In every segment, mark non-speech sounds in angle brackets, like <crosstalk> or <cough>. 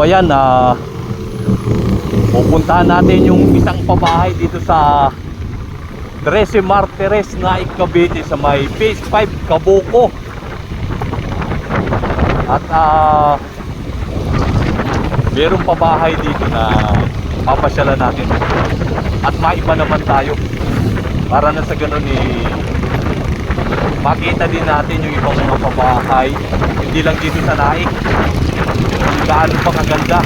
Ayan, ah, pupuntahan natin yung isang pabahay dito sa 13 Martires na Cavite sa may Phase 5 Kabuko. At ah, merong pabahay dito na papasyalan natin. At maiba naman tayo. Para na sa ganun eh, makita din natin yung ibang mga pabahay. Hindi lang dito sa Naik gaano pa kaganda?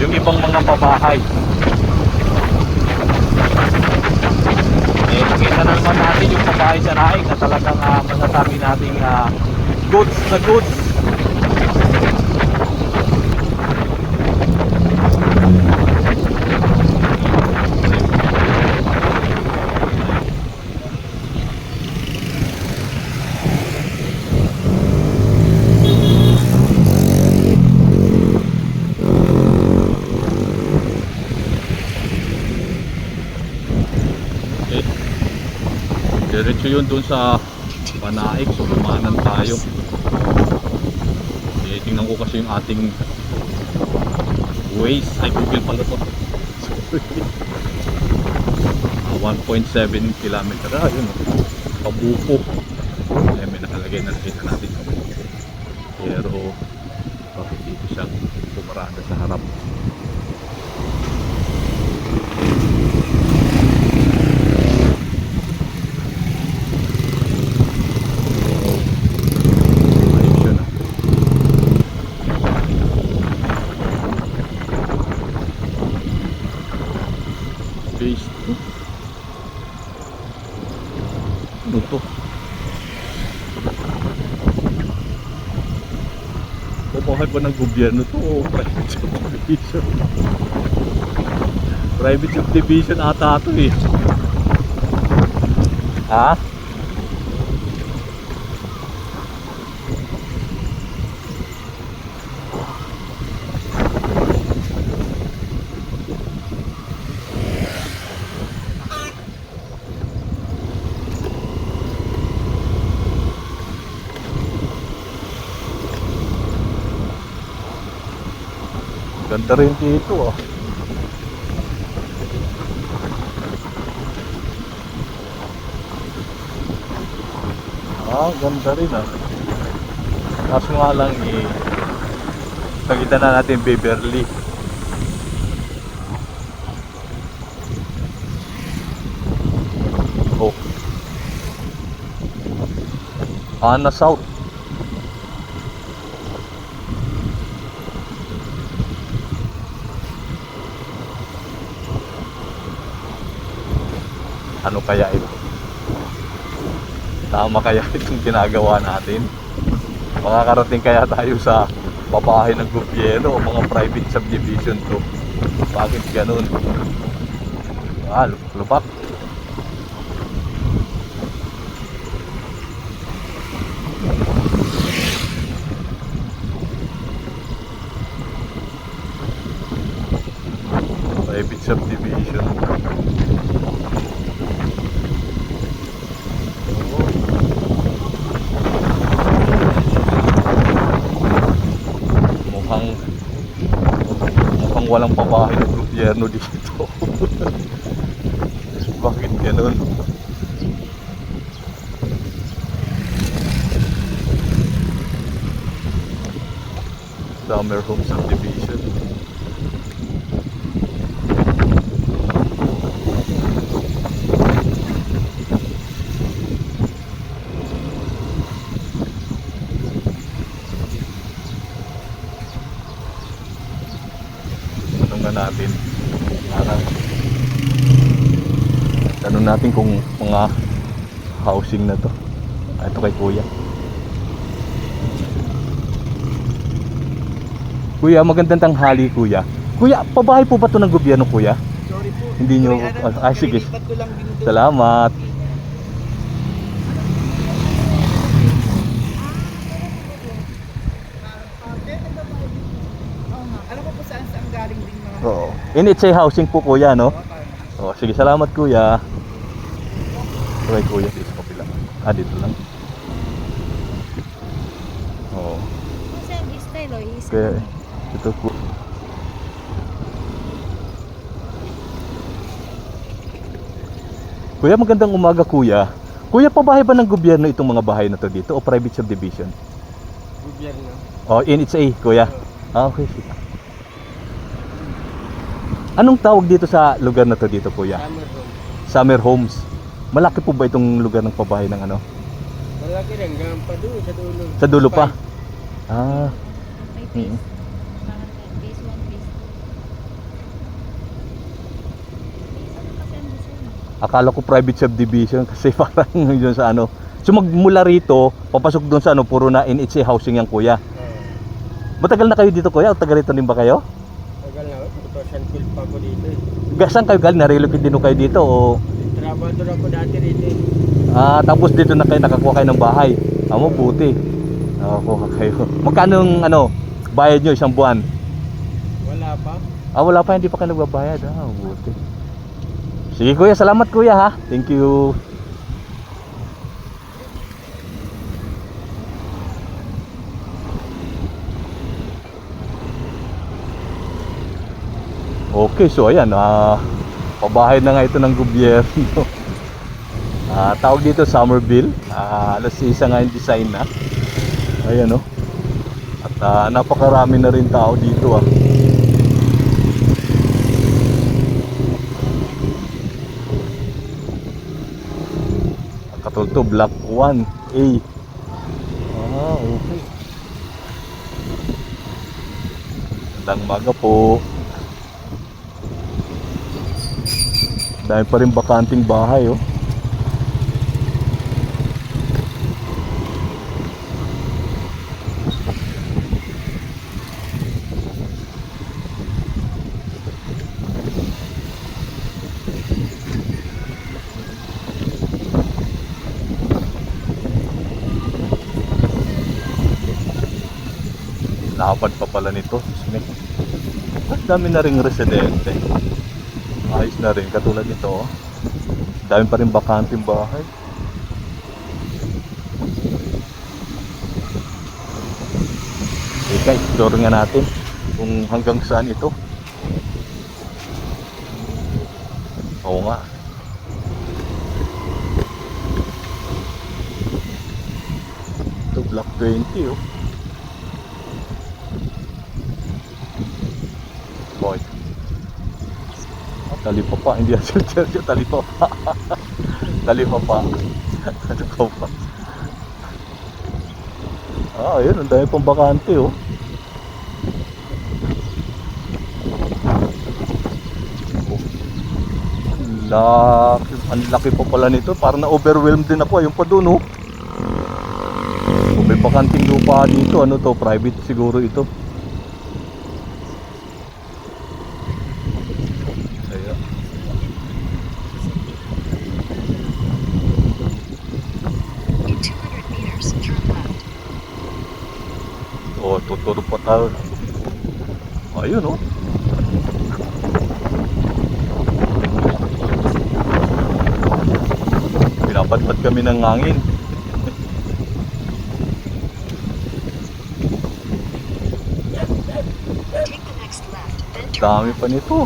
Yung ibang mga pabahay. Eh nakita na naman natin yung pabahay sa Naik na talagang uh, masasabi nating ah, goods na goods Diretso yun dun sa Panaik. So, kumanan tayo. Okay, tingnan ko kasi yung ating Waze. Ay, Google pala to. Ah, 1.7 kilometer. Ah, yun. oh. Pabuko. Ay, may nakalagay na nakita natin. Pero, bakit dito siya pumarada sa harap? Ayos yun ah. Phase 2. Ano to? Pamahay ba ng gobyerno to o private subdivision? private subdivision ata to eh. Ha? Ganda rin dito ah. Ah, ganda rin ah. Kaso nga lang eh, nakita na natin Beverly. Oh. Ana South. Ano kaya ito? Tama kaya <laughs> itong ginagawa natin? Makakarating kaya tayo sa babae ng gobyerno o mga private subdivision to? Bakit ganun? Ah, lup- lupak. Private subdivision. mukhang mukhang walang pabahay ng gobyerno dito. Bakit ganun? Summer home subdivision natin. Parang tanong natin kung mga housing na to. Ah, ito kay kuya. Kuya magandang tanghali kuya. Kuya pabahay po ba to ng gobyerno kuya? Sorry po. Hindi nyo- ah, sige. salamat. Nga. Alam ko po saan saan galing din mga oo NHA housing po kuya no Oo, oh, sige salamat kuya kay kuya dito sa kapila ah dito lang oh Sir, stay isa. Kaya, ito po. Kuya, magandang umaga kuya. Kuya, pabahay ba ng gobyerno itong mga bahay na to dito o private subdivision? Gobyerno. O, NHA, kuya. Ah, okay. sige. Anong tawag dito sa lugar na to dito, kuya? Summer home. Summer Homes. Malaki po ba itong lugar ng pabahay ng ano? Malaki rin. Hanggang pa doon sa dulo. Sa dulo pa? Ah, May phase. Mm. Parang phase 1, phase 2. Ano kasi ang design? akala ko private subdivision <laughs> kasi parang yun sa ano. So magmula rito, papasok doon sa ano, puro na NHA housing yan kuya. Matagal na kayo dito kuya? O taga rito din ba kayo? Tagal na. 2012 pa ako dito eh. Gasang kayo galing? Narelocate din kayo dito o Trabador ako dati rito eh. ah, tapos dito na kayo nakakuha kayo ng bahay? Ah, mabuti. Nakakuha kayo. Magkano yung ano, bayad nyo isang buwan? Wala pa. Ah, wala pa, hindi pa kayo nagbabayad. Ah, mabuti. Sige kuya, salamat kuya ha. Thank you. Okay, so ayan, ah, pabahay na nga ito ng gobyerno. <laughs> Ah, tawag dito Somerville. Ah, alas isa nga yung design na. Ayan oh. At ah, napakarami na rin tao dito ah. Katulad Block 1A. Ah, okay. Magandang umaga po. Dahil pa rin bakanting bahay, oh. Lapad pa pala nito. At dami na ring residente. Ayos na rin. Katulad nito. Oh. Dami pa rin bakanting bahay. Teka, explore nga natin kung hanggang saan ito. Oo nga. Ito, Block 20 oh. Tali pa pa, hindi yan Sergio, tali pa <laughs> pa. tali pa pa. Ano ka pa? Ah, ayun, ang dami pang bakante oh. Laki, ang laki pa pala nito. Parang na-overwhelmed din ako. Ayun pa doon oh. May bakanting lupa dito, ano to, private siguro ito. Ayan. In 200 meters, turn left. Oh, tuturo pa tayo. Ayun oh. Pinapadpad kami ng hangin. Dami pa nito.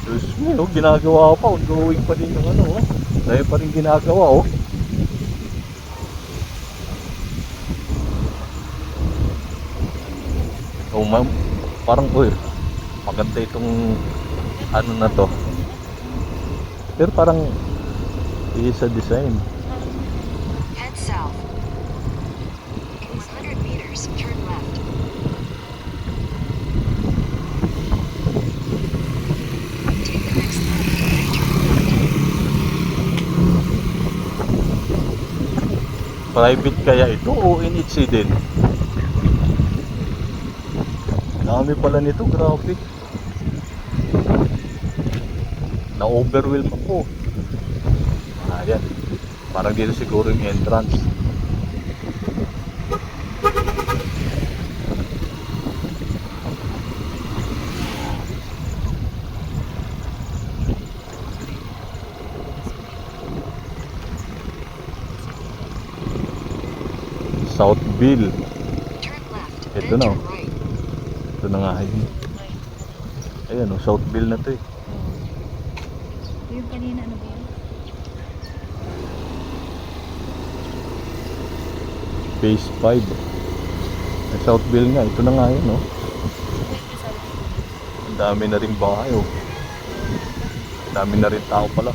Diyos me, oh, ginagawa pa. Ongoing pa din yung ano, oh. Dahil pa rin ginagawa, oh. Oh, ma'am. Parang, uy, maganda itong ano na to. Pero parang isa design. Head south. In 100 meters, turn left. Take the next left, then turn left. Private kaya ito o NHC din? Dami pala nito, grabe. Na-overwhelm ako. Ayan. Parang dito siguro yung entrance. Southville. Ito na, oh. right. Ito na nga yun. Ayan oh, Southville na to eh. Yung kanina, ano ba yun? Phase 5. Ay, Southville nga, ito na nga yun oh. Ang dami na rin bahay oh. Ang dami na rin tao pala.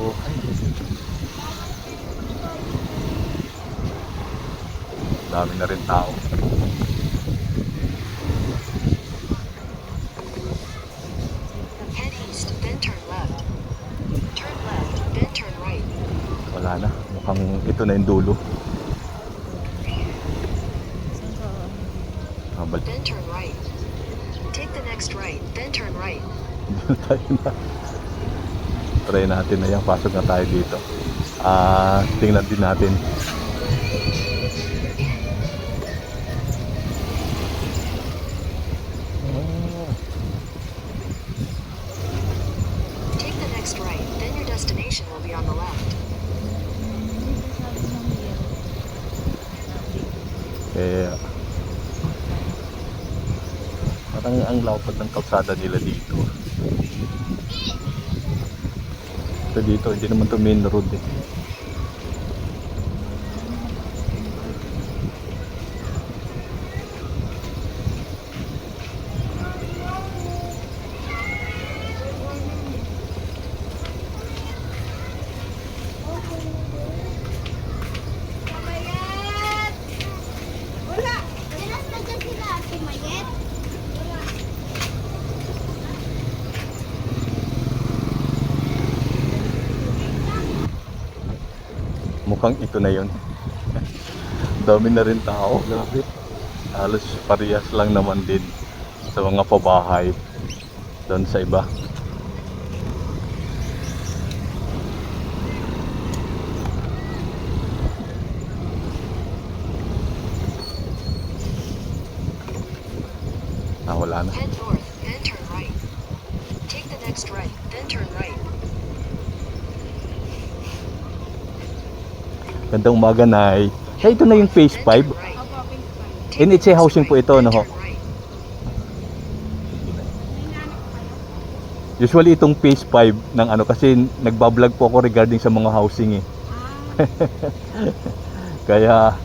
Oh, dami na rin tao. Wala na. Mukhang ito na yung dulo. Balik Then turn right. Take the next right, then turn right. <laughs> tayo na. Try natin na yan. Pasok na tayo dito. Ah, tingnan din natin. Kaya parang ang lapad ng kalsada nila dito. Ito dito, hindi naman to main road eh. Mayet! Wala! Kailas na dyan sila, Ate Mayet. Wala. Mukhang ito na yun. Dami na rin tao. Grabe. Halos parehas lang naman din sa mga pabahay doon sa iba. Ah, wala na. Head north, then turn right. Take the next right, then turn right. Gandang umaga, Nay. Hey, ito na yung phase 5. Then turn right. Opo, pink pa. Take the NHA next housing po ito, no ho? Usually itong phase 5 ng ano kasi nagbablog po ako regarding sa mga housing eh. <laughs> Kaya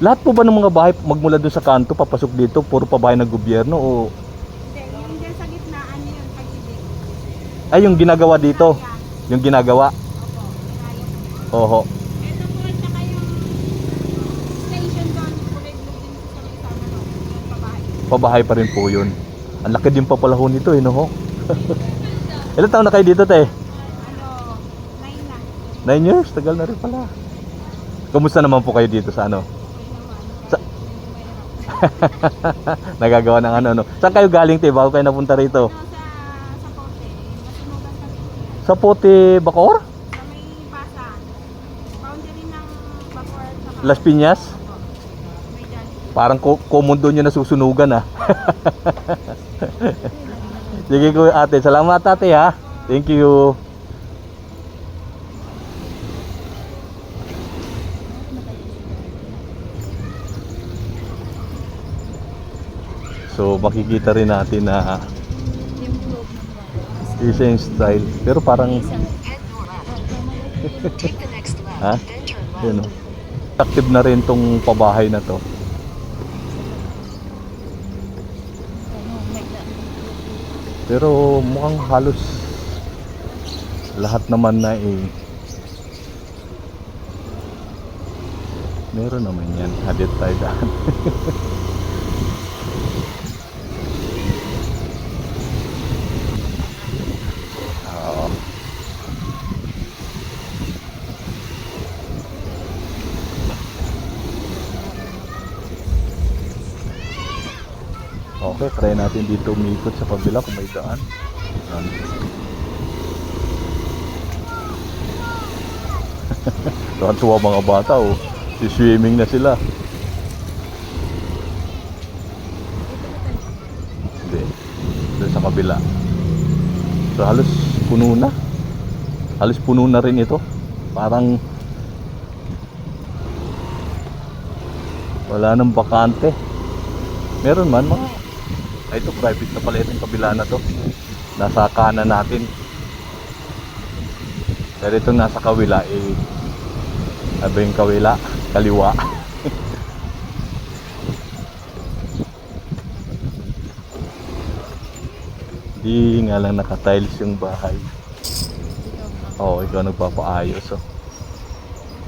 lahat po ba ng mga bahay magmula doon sa kanto papasok dito puro pa bahay ng gobyerno o hindi. Yung dyan sa gitnaan yun, pag-ibig. ay yung ginagawa dito, yung ginagawa. Opo. Oho. Ito po, at saka yung station doon, kulay blue din sa may sama, no? Yung pabahay. Pa rin po 'yun. Ang laki din pa pala ho nito eh no ho. <laughs> Ilan taon na kayo dito te? Ano, nine na. 9 years, tagal na rin pala. Kumusta naman po kayo dito sa ano? Sa-. <laughs> Nagagawa ng ano no. Saan kayo galing te bago kayo napunta rito? Ano, sa, sa Pote. Sa Bacor? Sa may basa. Boundary ng Bacor saka... Las Piñas? Parang common doon yung nasusunugan ah. <laughs> Sige ko ate, salamat ate ha. Thank you. So makikita rin natin na isa yung style. Pero parang left. yun oh. Active na rin tong pabahay na to. ano, may da. Pero mukhang halos lahat naman na eh. Meron naman yan. Hadit tayo daan. <laughs> try natin dito umikot sa kabila kung may daan. Yan. <laughs> Tuwa mga bata oh. Si-swimming na sila. Hindi. Doon sa kabila. So halos puno na. Halos puno na rin ito. Parang wala nang bakante. Meron man mga ay ito private na pala itong kabila na to. Nasa kanan natin. Pero itong nasa kawila eh ano yung kawila? Kaliwa. <laughs> Di nga lang naka-tiles yung bahay. Oo, oh, ikaw nagpapaayos oh.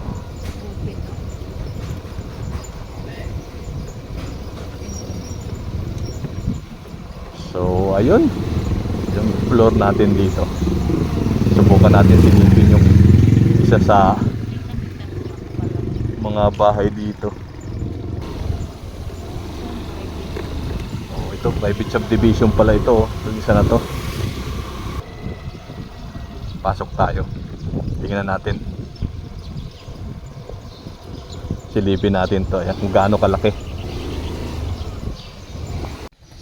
mag-upit. So, ayun. Yung floor natin dito. Subukan natin silipin yung isa sa mga bahay dito. Oh, ito private subdivision pala ito. oh. Yung isa na to. Pasok tayo. Tingnan natin. Silipin natin to. Ayan, kung gaano kalaki.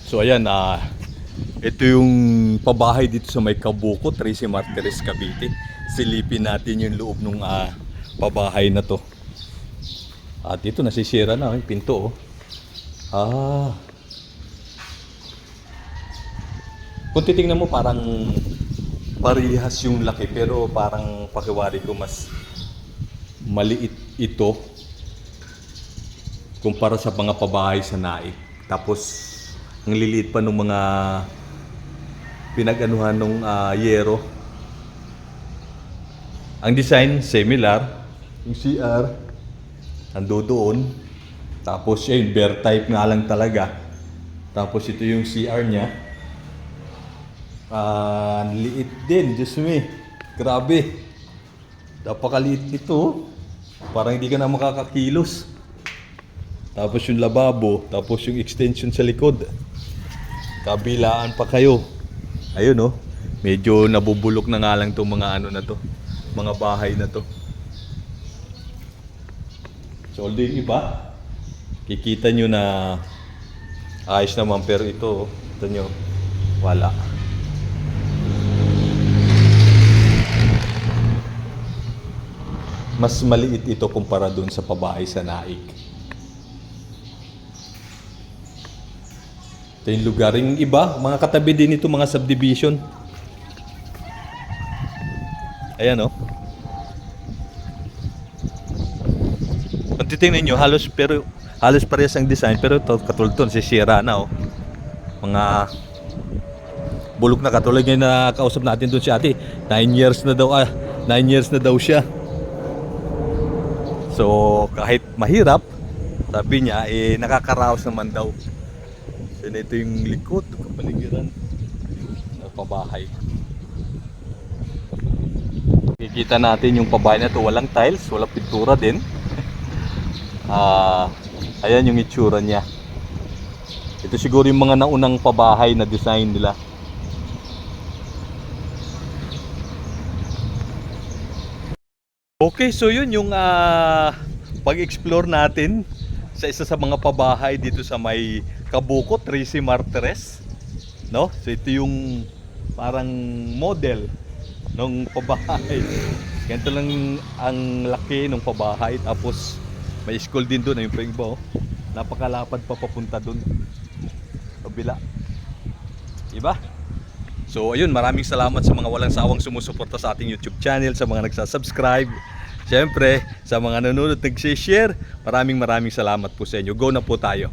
So ayan, ah ito yung pabahay dito sa may Kabuko, Tracy Martires, Cavite. Silipin natin yung loob ng pabahay na to. At ito nasisira na yung pinto oh. Ah. Kung titingnan mo parang parehas yung laki pero parang pakiwari ko mas maliit ito kumpara sa mga pabahay sa naik. Tapos ang liliit pa ng mga pinag-anuhan ng yero. Ang design similar, yung CR ando doon. Tapos yung bear type nga lang talaga. Tapos ito yung CR niya. Ah, ang liit din, Diyos me. Grabe. Napakaliit nito. Parang hindi ka na makakakilos. Tapos yung lababo, tapos yung extension sa likod. Kabilaan pa kayo. Ayun oh. Medyo nabubulok na nga lang tong mga ano na to. Mga bahay na to. So although yung iba, kikita nyo na ayos naman pero ito, ito nyo, wala. Mas maliit ito kumpara dun sa pabahay sa Naik. Ito yung lugar. Yung iba, mga katabi din ito, mga subdivision. Ayan oh. Kung titingnan nyo, halos, pero, halos parehas ang design, pero ito, katulad to, sisira na oh. Mga bulok na katulad ngayon na kausap natin doon si ate. 9 years na daw, ah, 9 years na daw siya. So, kahit mahirap, sabi niya, eh, nakakaraos naman daw. So, ito yung likod, kapaligiran ng pabahay. Kikita natin yung pabahay na to, walang tiles, walang pintura din. <laughs> Ah, ayan yung itsura niya. Ito siguro yung mga naunang pabahay na design nila. Okay, so yun yung ah, pag-explore natin sa isa sa mga pabahay dito sa may Kabuko, Tracy Martires. No? So ito yung parang model ng pabahay. <laughs> Ganito lang ang laki ng pabahay. Tapos may school din doon. Ayun pa yung iba. oh. Napakalapad pa papunta doon. Kabila. Diba? So ayun, maraming salamat sa mga walang sawang sumusuporta sa ating YouTube channel, sa mga nagsasubscribe. Siyempre, sa mga nanonood at nag-share, maraming maraming salamat po sa inyo. Go na po tayo.